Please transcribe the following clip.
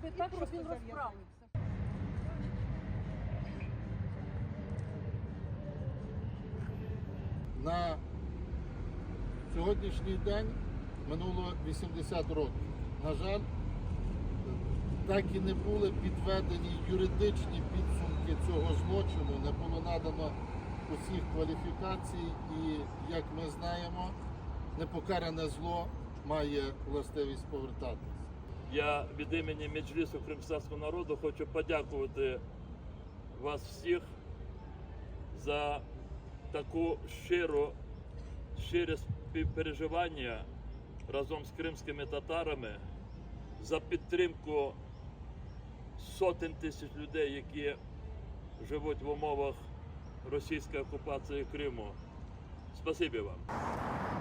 зробити так, щоб він розправився. На сьогоднішній день минуло 80 років. На жаль, так і не були підведені юридичні підсумки цього злочину, не було надано усіх кваліфікацій, і, як ми знаємо, непокаране зло має властивість повертатися. Я від імені Меджлісу кримського народу хочу подякувати вас всіх за таку щиру, щире співпереживання разом з кримськими татарами, за підтримку сотень тисяч людей, які живуть в умовах російської окупації Криму. Спасибі вам.